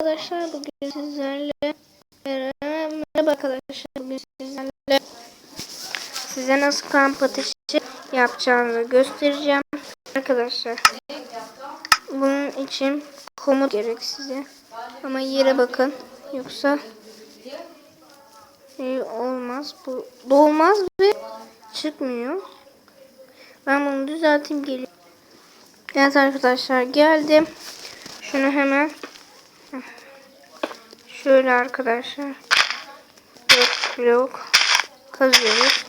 arkadaşlar bugün sizlerle merhaba arkadaşlar bugün sizlerle size nasıl kamp ateşi yapacağınızı göstereceğim arkadaşlar. Bunun için komut gerek size ama yere bakın yoksa şey olmaz bu dolmaz ve çıkmıyor. Ben bunu düzelteyim geliyorum. Evet arkadaşlar geldim. Şunu hemen Şöyle arkadaşlar. 4 blok kazıyoruz.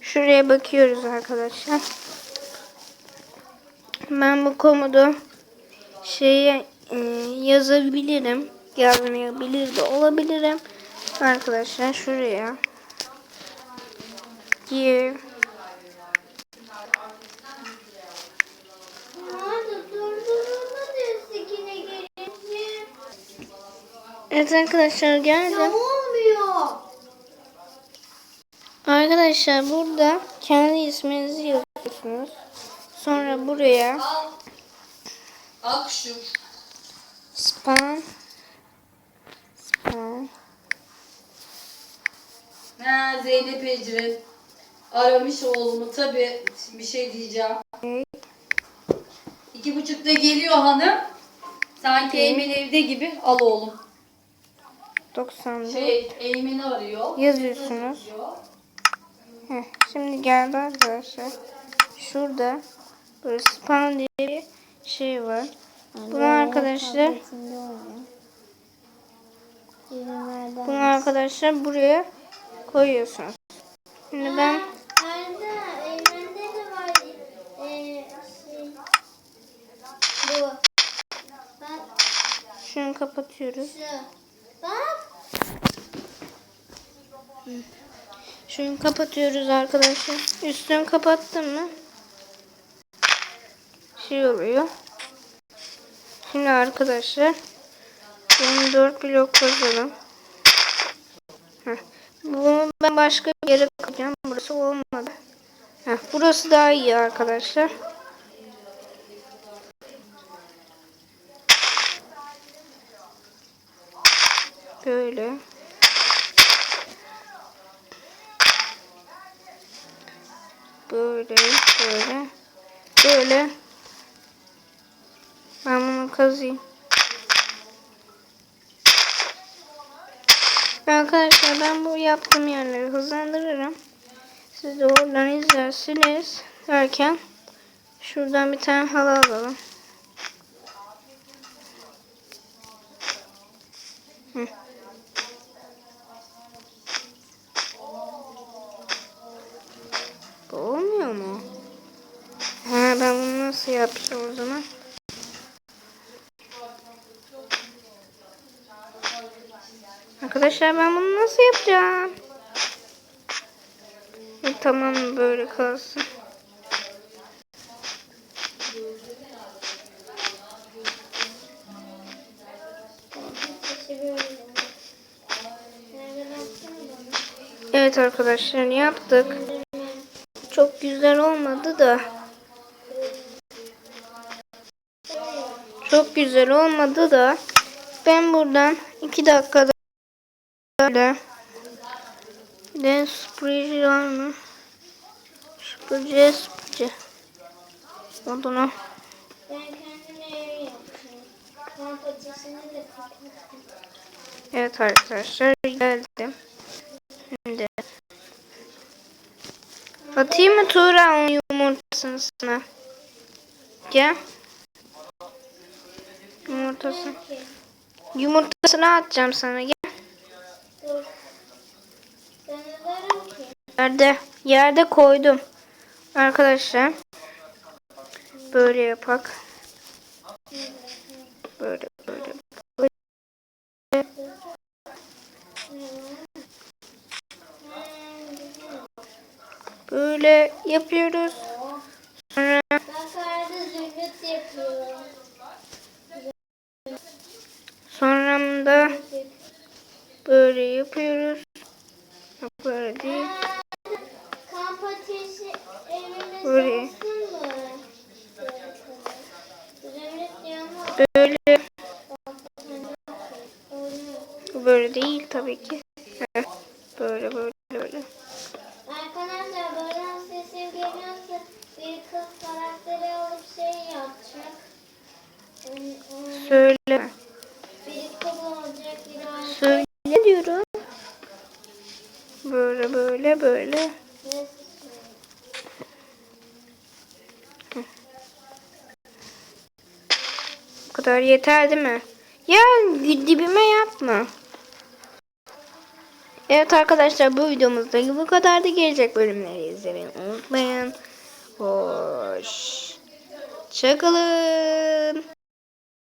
Şuraya bakıyoruz arkadaşlar. Ben bu komodu şeye e, yazabilirim. Yazmayabilir de olabilirim. Arkadaşlar şuraya give Evet arkadaşlar geldim. olmuyor. Arkadaşlar burada kendi isminizi yazıyorsunuz. Sonra buraya Al. Akşu. spam spam Ha, Zeynep Ecrin. Aramış oğlumu tabi bir şey diyeceğim. İki buçukta geliyor hanım. Sanki Eymen evde gibi al oğlum. 94 Şey Eymen'i arıyor. yazıyorsunuz. Heh, şimdi geldi arkadaşlar. Şurada böyle spam diye bir şey var. Bunu arkadaşlar bunu arkadaşlar buraya koyuyorsunuz. Şimdi ben ee, şey, şunu kapatıyoruz. şu. Şunu kapatıyoruz arkadaşlar. Üstünü kapattım mı? Şey oluyor. Şimdi arkadaşlar bunu 4 blok kazalım. Bunu ben başka bir yere koyacağım. Burası olmadı. Heh, burası daha iyi arkadaşlar. Böyle. Böyle, böyle, böyle. Ben bunu kazıyım. Arkadaşlar ben bu yaptığım yerleri hızlandırırım. Siz de oradan izlersiniz. Derken şuradan bir tane halı alalım. Hı. Nasıl yapacağım o zaman? Arkadaşlar ben bunu nasıl yapacağım? Tamam böyle kalsın. Evet arkadaşlar yaptık. Çok güzel olmadı da. Çok güzel olmadı da. Ben buradan 2 dakikada böyle de süpürücü var mı? Süpürücü süpürücü. Odunu. Ben. Evet arkadaşlar geldim. Şimdi atayım mı Tuğra yumurtasını sana? Gel. Yumurtası. Yumurtasını atacağım sana gel. Ben. Yerde, yerde koydum. Arkadaşlar. Böyle yapak. Böyle böyle. böyle. Böyle yapıyoruz. Sonra Bak Arda zümrüt yapıyor. anda böyle yapıyoruz. Böyle değil. Kamp ateşi evimizde böyle. Böyle. Böyle değil tabii ki. Böyle böyle böyle. Arkadaşlar buradan sesim geliyorsa bir kız karakteri olup şey yapacak. Söyle. Böyle böyle böyle. Bu kadar yeter değil mi? Ya dibime yapma. Evet arkadaşlar bu videomuzda bu kadar da gelecek bölümleri izlemeyi unutmayın. Hoş. Çakalın.